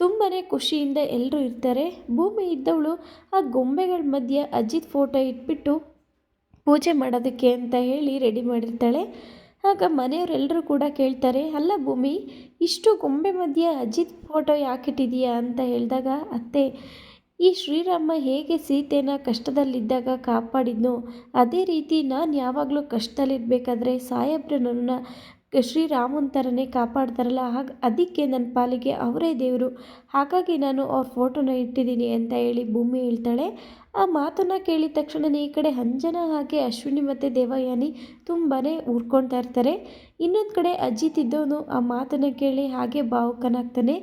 ತುಂಬಾ ಖುಷಿಯಿಂದ ಎಲ್ಲರೂ ಇರ್ತಾರೆ. ಭೂಮಿ ಇದ್ದವಳು ಆ ಗೊಂಬೆಗಳ ಮಧ್ಯೆ ಅಜ್ಜಿದ ಫೋಟೋ ಇಟ್ಬಿಟ್ಟು ಪೂಜೆ ಮಾಡೋದಕ್ಕೆ ಅಂತ ಹೇಳಿ ರೆಡಿ ಮಾಡಿರ್ತಾಳೆ. ಆಗ ಮನೆಯವರೆಲ್ಲರೂ ಕೂಡ ಕೇಳ್ತಾರೆ, ಅಲ್ಲ ಭೂಮಿ, ಇಷ್ಟು ಗೊಂಬೆ ಮಧ್ಯೆ ಅಜಿತ್ ಫೋಟೋ ಯಾಕಿಟ್ಟಿದೀಯಾ ಅಂತ ಹೇಳಿದಾಗ, ಅತ್ತೆ, ಈ ಶ್ರೀರಾಮ ಹೇಗೆ ಸೀತೆನ ಕಷ್ಟದಲ್ಲಿದ್ದಾಗ ಕಾಪಾಡಿದ್ನೋ, ಅದೇ ರೀತಿ ನಾನು ಯಾವಾಗಲೂ ಕಷ್ಟದಲ್ಲಿರಬೇಕಾದ್ರೆ ಸಾಹೇಬ್ರು ನನ್ನ ಶ್ರೀರಾಮನ ಥರನೇ ಕಾಪಾಡ್ತಾರಲ್ಲ, ಹಾಗೆ ಅದಕ್ಕೆ ನನ್ನ ಪಾಲಿಗೆ ಅವರೇ ದೇವರು. ಹಾಗಾಗಿ ನಾನು ಅವ್ರ ಫೋಟೋನ ಇಟ್ಟಿದ್ದೀನಿ ಅಂತ ಹೇಳಿ ಭೂಮಿ ಹೇಳ್ತಾಳೆ. ಆ ಮಾತನ್ನು ಕೇಳಿದ ತಕ್ಷಣನೇ ಈ ಕಡೆ ಅಂಜನ ಹಾಗೆ ಅಶ್ವಿನಿ ಮತ್ತು ದೇವಯಾನಿ ತುಂಬಾ ಉರ್ಕೊಳ್ತಾ ಇರ್ತಾರೆ. ಇನ್ನೊಂದು ಕಡೆ ಅಜಿತ್ ಇದ್ದವನು ಆ ಮಾತನ್ನು ಕೇಳಿ ಹಾಗೆ ಭಾವುಕನಾಗ್ತಾನೆ.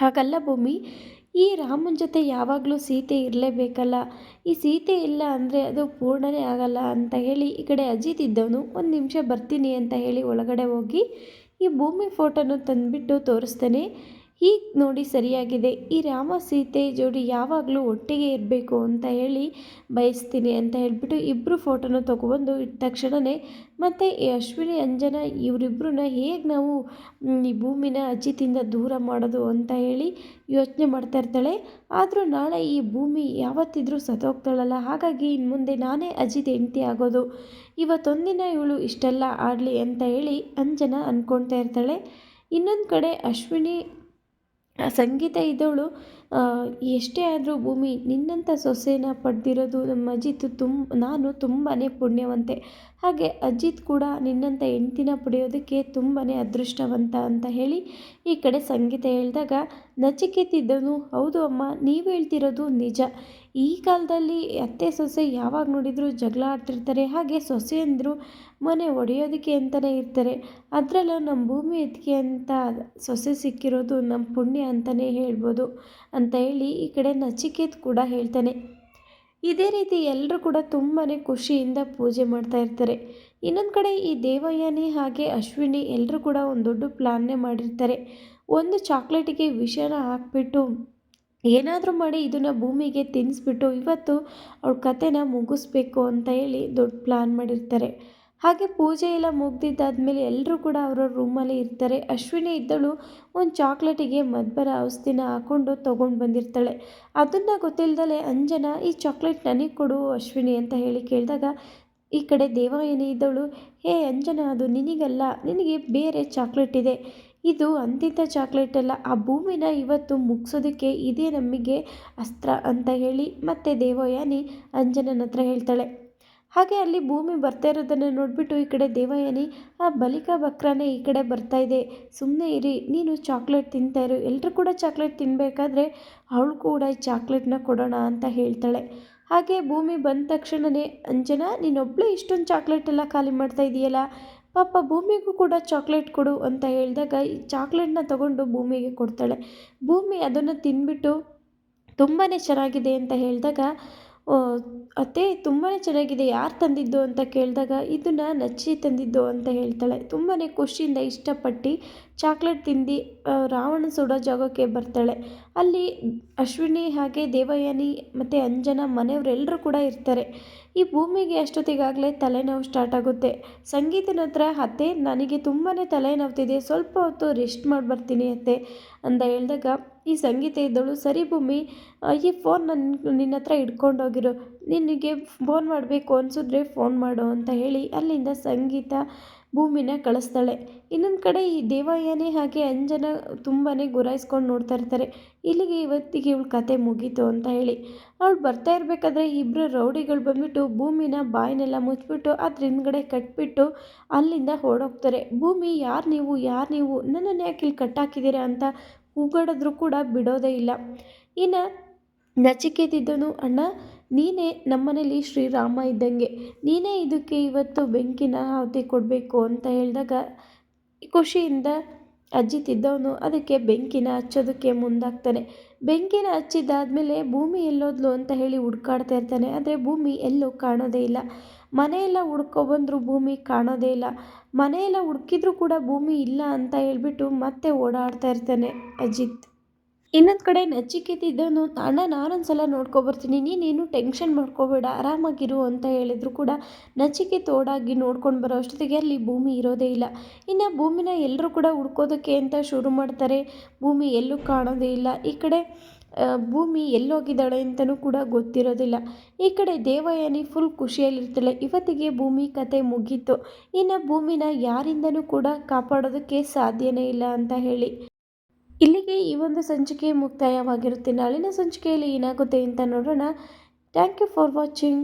ಹಾಗಲ್ಲ ಭೂಮಿ ಈ ರಾಮನ ಜೊತೆ ಯಾವಾಗಲೂ ಸೀತೆ ಇರಲೇಬೇಕಲ್ಲ? ಈ ಸೀತೆ ಇಲ್ಲ ಅಂದರೆ ಅದು ಪೂರ್ಣನೇ ಆಗಲ್ಲ ಅಂತ ಹೇಳಿ ಈ ಕಡೆ ಅಜಿತ್ ಇದ್ದವನು ಒಂದು ನಿಮಿಷ ಬರ್ತೀನಿ ಅಂತ ಹೇಳಿ ಒಳಗಡೆ ಹೋಗಿ ಈ ಭೂಮಿ ಫೋಟೋನ ತಂದುಬಿಟ್ಟು ತೋರಿಸ್ತಾನೆ. ಹೀಗೆ ನೋಡಿ ಸರಿಯಾಗಿದೆ. ಈ ರಾಮ ಸೀತೆ ಜೋಡಿ ಯಾವಾಗಲೂ ಒಟ್ಟಿಗೆ ಇರಬೇಕು ಅಂತ ಹೇಳಿ ಬಯಸ್ತೀನಿ ಅಂತ ಹೇಳಿಬಿಟ್ಟು ಇಬ್ಬರು ಫೋಟೋನ ತೊಗೊಬಂದು ತಕ್ಷಣವೇ ಮತ್ತು ಅಶ್ವಿನಿ, ಅಂಜನ ಇವರಿಬ್ಬರನ್ನ ಹೇಗೆ ನಾವು ಈ ಭೂಮಿನ ಅಜಿತಿಂದ ದೂರ ಮಾಡೋದು ಅಂತ ಹೇಳಿ ಯೋಚನೆ ಮಾಡ್ತಾ ಇರ್ತಾಳೆ. ಆದರೂ ನಾಳೆ ಈ ಭೂಮಿ ಯಾವತ್ತಿದ್ರೂ ಸತ್ತೋಗ್ತಾಳಲ್ಲ. ಹಾಗಾಗಿ ಇನ್ನು ಮುಂದೆ ನಾನೇ ಅಜಿತ್ ಹೆಂಡತಿ ಆಗೋದು. ಇವತ್ತೊಂದಿನ ಇವಳು ಇಷ್ಟೆಲ್ಲ ಆಡಲಿ ಅಂತ ಹೇಳಿ ಅಂಜನ ಅಂದ್ಕೊಳ್ತಾ ಇರ್ತಾಳೆ. ಇನ್ನೊಂದು ಕಡೆ ಅಶ್ವಿನಿ ಸಂಗೀತ ಇದ್ದವಳು ಎಷ್ಟೇ ಆದರೂ ಭೂಮಿ ನಿನ್ನಂಥ ಸೊಸೆನ ಪಡೆದಿರೋದು ನಮ್ಮ ಅಜಿತ್ ತುಂಬ ನಾನು ತುಂಬಾ ಪುಣ್ಯವಂತೆ. ಹಾಗೆ ಅಜಿತ್ ಕೂಡ ನಿನ್ನಂಥ ಹೆಂಡ್ತಿನ ಪಡೆಯೋದಕ್ಕೆ ತುಂಬಾ ಅದೃಷ್ಟವಂತ ಅಂತ ಹೇಳಿ ಈ ಕಡೆ ಸಂಗೀತ ಹೇಳಿದಾಗ ನಚಿಕೆತ್ತಿದ್ದನು ಹೌದು ಅಮ್ಮ, ನೀವು ಹೇಳ್ತಿರೋದು ನಿಜ. ಈ ಕಾಲದಲ್ಲಿ ಅತ್ತೆ ಸೊಸೆ ಯಾವಾಗ ನೋಡಿದರೂ ಜಗಳ ಆಡ್ತಿರ್ತಾರೆ. ಹಾಗೆ ಸೊಸೆಯಂದರು ಮನೆ ಒಡೆಯೋದಕ್ಕೆ ಅಂತಲೇ ಇರ್ತಾರೆ. ಅದರಲ್ಲೂ ನಮ್ಮ ಭೂಮಿ ಎತ್ತಿಗೆ ಅಂತ ಸೊಸೆ ಸಿಕ್ಕಿರೋದು ನಮ್ಮ ಪುಣ್ಯ ಅಂತಲೇ ಹೇಳ್ಬೋದು. ಅಂತ ಹೇಳಿ ಈ ಕಡೆ ನಚಿಕೇತ್ ಕೂಡ ಹೇಳ್ತಾನೆ. ಇದೇ ರೀತಿ ಎಲ್ಲರೂ ಕೂಡ ತುಂಬಾ ಖುಷಿಯಿಂದ ಪೂಜೆ ಮಾಡ್ತಾ ಇರ್ತಾರೆ. ಇನ್ನೊಂದು ಕಡೆ ಈ ದೇವಯಾನಿ ಹಾಗೆ ಅಶ್ವಿನಿ ಎಲ್ಲರೂ ಕೂಡ ಒಂದು ದೊಡ್ಡ ಪ್ಲಾನ್ನೇ ಮಾಡಿರ್ತಾರೆ. ಒಂದು ಚಾಕ್ಲೇಟಿಗೆ ವಿಷನ ಹಾಕ್ಬಿಟ್ಟು ಏನಾದರೂ ಮಾಡಿ ಇದನ್ನು ಭೂಮಿಗೆ ತಿನ್ನಿಸ್ಬಿಟ್ಟು ಇವತ್ತು ಅವ್ಳ ಕತೆನ ಮುಗಿಸ್ಬೇಕು ಅಂತ ಹೇಳಿ ದೊಡ್ಡ ಪ್ಲಾನ್ ಮಾಡಿರ್ತಾರೆ. ಹಾಗೆ ಪೂಜೆ ಎಲ್ಲ ಮುಗ್ದಿದ್ದಾದ್ಮೇಲೆ ಎಲ್ಲರೂ ಕೂಡ ಅವ್ರವ್ರ ರೂಮಲ್ಲಿ ಇರ್ತಾರೆ. ಅಶ್ವಿನಿ ಇದ್ದಳು ಒಂದು ಚಾಕ್ಲೇಟಿಗೆ ಮದ್ಬರ ಔಷಧಿನ ಹಾಕ್ಕೊಂಡು ತೊಗೊಂಡು ಬಂದಿರ್ತಾಳೆ. ಅದನ್ನು ಗೊತ್ತಿಲ್ಲದಲೆ ಅಂಜನ, ಈ ಚಾಕ್ಲೇಟ್ ನನಗೆ ಕೊಡು ಅಶ್ವಿನಿ ಅಂತ ಹೇಳಿ ಕೇಳಿದಾಗ ಈ ಕಡೆ ದೇವಾಯನಿ ಇದ್ದವಳು ಹೇ ಅಂಜನ, ಅದು ನಿನಗಲ್ಲ, ನಿನಗೆ ಬೇರೆ ಚಾಕ್ಲೇಟ್ ಇದೆ. ಇದು ಅಂತಿಂಥ ಚಾಕ್ಲೇಟ್ ಅಲ್ಲ, ಆ ಭೂಮಿನ ಇವತ್ತು ಮುಗಿಸೋದಕ್ಕೆ ಇದೇ ನಮಗೆ ಅಸ್ತ್ರ ಅಂತ ಹೇಳಿ ಮತ್ತೆ ದೇವಯಾನಿ ಅಂಜನನ ಹತ್ರ ಹೇಳ್ತಾಳೆ. ಹಾಗೆ ಅಲ್ಲಿ ಭೂಮಿ ಬರ್ತಾ ಇರೋದನ್ನು ನೋಡಿಬಿಟ್ಟು ಈ ಕಡೆ ದೇವಯಾನಿ, ಆ ಬಲಿಕಾ ಬಕ್ರಾನೇ ಈ ಕಡೆ ಬರ್ತಾ ಇದೆ. ಸುಮ್ಮನೆ ಇರಿ, ನೀನು ಚಾಕ್ಲೇಟ್ ತಿಂತಾ ಇರು. ಎಲ್ಲರೂ ಕೂಡ ಚಾಕ್ಲೇಟ್ ತಿನ್ನಬೇಕಾದ್ರೆ ಅವಳು ಕೂಡ ಈ ಚಾಕ್ಲೇಟ್ನ ಕೊಡೋಣ ಅಂತ ಹೇಳ್ತಾಳೆ. ಹಾಗೆ ಭೂಮಿ ಬಂದ ತಕ್ಷಣವೇ ಅಂಜನಾ ನೀನೊಬ್ಬಳೇ ಇಷ್ಟೊಂದು ಚಾಕ್ಲೇಟ್ ಎಲ್ಲ ಖಾಲಿ ಮಾಡ್ತಾ ಇದೆಯಲ್ಲ? ಪಾಪ ಭೂಮಿಗೂ ಕೂಡ ಚಾಕ್ಲೇಟ್ ಕೊಡು ಅಂತ ಹೇಳಿದಾಗ ಈ ಚಾಕ್ಲೇಟ್ನ ತಗೊಂಡು ಭೂಮಿಗೆ ಕೊಡ್ತಾಳೆ. ಭೂಮಿ ಅದನ್ನು ತಿಂದ್ಬಿಟ್ಟು ತುಂಬಾ ಚೆನ್ನಾಗಿದೆ ಅಂತ ಹೇಳಿದಾಗ ಅತ್ತೆ ತುಂಬಾ ಚೆನ್ನಾಗಿದೆ. ಯಾರು ತಂದಿದ್ದು ಅಂತ ಕೇಳಿದಾಗ, ಇದನ್ನು ನಚ್ಚಿ ತಂದಿದ್ದು ಅಂತ ಹೇಳ್ತಾಳೆ. ತುಂಬಾ ಖುಷಿಯಿಂದ ಇಷ್ಟಪಟ್ಟು ಚಾಕ್ಲೇಟ್ ತಿಂದು ರಾವಣ ಸುಡೋ ಜಾಗಕ್ಕೆ ಬರ್ತಾಳೆ. ಅಲ್ಲಿ ಅಶ್ವಿನಿ ಹಾಗೆ ದೇವಯಾನಿ ಮತ್ತು ಅಂಜನ ಮನೆಯವರೆಲ್ಲರೂ ಕೂಡ ಇರ್ತಾರೆ. ಈ ಭೂಮಿಗೆ ಅಷ್ಟೊತ್ತಿಗಾಗಲೇ ತಲೆನೋವು ಸ್ಟಾರ್ಟ್ ಆಗುತ್ತೆ. ಸಂಗೀತನ ಹತ್ರ, ಅತ್ತೆ, ನನಗೆ ತುಂಬಾ ತಲೆನೋವ್ತಿದೆ. ಸ್ವಲ್ಪ ಹೊತ್ತು ರೆಸ್ಟ್ ಮಾಡಿ ಬರ್ತೀನಿ ಅತ್ತೆ ಅಂತ ಹೇಳಿದಾಗ ಈ ಸಂಗೀತ ಇದ್ದಳು, ಸರಿ ಭೂಮಿ ಈ ಫೋನ್ ನನ್ನ ನಿನ್ನ ಹತ್ರ ಇಟ್ಕೊಂಡೋಗಿರು ನಿನಗೆ ಫೋನ್ ಮಾಡಬೇಕು ಅನಿಸಿದ್ರೆ ಫೋನ್ ಮಾಡು ಅಂತ ಹೇಳಿ ಅಲ್ಲಿಂದ ಸಂಗೀತ ಭೂಮಿನ ಕಳಿಸ್ತಾಳೆ. ಇನ್ನೊಂದು ಕಡೆ ಈ ದೇವಯಾನಿ ಹಾಗೆ ಅಂಜನ ತುಂಬಾ ಗುರಾಯಿಸ್ಕೊಂಡು ನೋಡ್ತಾ ಇರ್ತಾರೆ. ಇಲ್ಲಿಗೆ ಇವತ್ತಿಗೆ ಇವಳು ಕತೆ ಮುಗೀತು ಅಂತ ಹೇಳಿ. ಅವಳು ಬರ್ತಾ ಇರಬೇಕಾದ್ರೆ ಇಬ್ಬರು ರೌಡಿಗಳು ಬಂದ್ಬಿಟ್ಟು ಭೂಮಿನ ಬಾಯಿನೆಲ್ಲ ಮುಚ್ಚಿಬಿಟ್ಟು ಅದ್ರ ಹಿಂದ್ಗಡೆ ಕಟ್ಬಿಟ್ಟು ಅಲ್ಲಿಂದ ಓಡೋಗ್ತಾರೆ. ಭೂಮಿ ಯಾರು ನೀವು ಯಾರು ನೀವು, ನನ್ನನ್ನು ಯಾಕೆ ಇಲ್ಲಿ ಕಟ್ಟಾಕಿದ್ದೀರಾ ಅಂತ ಕೂಗಾಡಿದ್ರು ಕೂಡ ಬಿಡೋದೇ ಇಲ್ಲ. ಇನ್ನು ನಚಿಕೇತಿದ್ದನು ಅಣ್ಣ ನೀನೇ ನಮ್ಮನೇಲಿ ಶ್ರೀರಾಮ ಇದ್ದಂಗೆ, ನೀನೇ ಇದಕ್ಕೆ ಇವತ್ತು ಬೆಂಕಿನ ಆಹುತಿ ಕೊಡಬೇಕು ಅಂತ ಹೇಳಿದಾಗ ಖುಷಿಯಿಂದ ಅಜ್ಜಿ ತಿದ್ದವನು ಅದಕ್ಕೆ ಬೆಂಕಿನ ಹಚ್ಚೋದಕ್ಕೆ ಮುಂದಾಗ್ತಾನೆ. ಬೆಂಕಿನ ಹಚ್ಚಿದ್ದಾದಮೇಲೆ ಭೂಮಿ ಎಲ್ಲೋದ್ಲು ಅಂತ ಹೇಳಿ ಹುಡ್ಕಾಡ್ತಾ ಇರ್ತಾನೆ. ಆದರೆ ಭೂಮಿ ಎಲ್ಲೂ ಕಾಣೋದೇ ಇಲ್ಲ. ಮನೆಯೆಲ್ಲ ಹುಡ್ಕೊಬಂದ್ರು ಭೂಮಿ ಕಾಣೋದೇ ಇಲ್ಲ. ಮನೆಯೆಲ್ಲ ಹುಡುಕಿದ್ರೂ ಕೂಡ ಭೂಮಿ ಇಲ್ಲ ಅಂತ ಹೇಳ್ಬಿಟ್ಟು ಮತ್ತೆ ಓಡಾಡ್ತಾ ಇರ್ತಾನೆ ಅಜಿತ್. ಇನ್ನೊಂದು ಕಡೆ ನಚಿಕೇತ ಇದ್ದವನು, ಅಣ್ಣ ನಾನೊಂದು ಸಲ ನೋಡ್ಕೊಬರ್ತೀನಿ, ನೀನೇನು ಟೆನ್ಷನ್ ಮಾಡ್ಕೋಬೇಡ, ಆರಾಮಾಗಿರು ಅಂತ ಹೇಳಿದ್ರು ಕೂಡ ನಚಿಕೆ ಓಡಾಗಿ ನೋಡ್ಕೊಂಡು ಬರೋ ಅಷ್ಟೊತ್ತಿಗೆ ಅಲ್ಲಿ ಭೂಮಿ ಇರೋದೇ ಇಲ್ಲ. ಇನ್ನು ಭೂಮಿನ ಎಲ್ಲರೂ ಕೂಡ ಹುಡ್ಕೋದಕ್ಕೆ ಅಂತ ಶುರು ಮಾಡ್ತಾರೆ? ಭೂಮಿ ಎಲ್ಲೂ ಕಾಣೋದೇ ಇಲ್ಲ. ಈ ಕಡೆ ಭೂಮಿ ಎಲ್ಲೋಗಿದ್ದಾಳೆ ಅಂತಲೂ ಕೂಡ ಗೊತ್ತಿರೋದಿಲ್ಲ. ಈ ಕಡೆ ದೇವಯಾನಿ ಫುಲ್ ಖುಷಿಯಲ್ಲಿರ್ತಾಳೆ. ಇವತ್ತಿಗೆ ಭೂಮಿ ಕತೆ ಮುಗೀತು. ಇನ್ನು ಭೂಮಿನ ಯಾರಿಂದನೂ ಕೂಡ ಕಾಪಾಡೋದಕ್ಕೆ ಸಾಧ್ಯನೇ ಇಲ್ಲ ಅಂತ ಹೇಳಿ. ಇಲ್ಲಿಗೆ ಈ ಒಂದು ಸಂಚಿಕೆ ಮುಕ್ತಾಯವಾಗಿರುತ್ತೆ. ನಾಳಿನ ಸಂಚಿಕೆಯಲ್ಲಿ ಏನಾಗುತ್ತೆ ಅಂತ ನೋಡೋಣ. Thank you for watching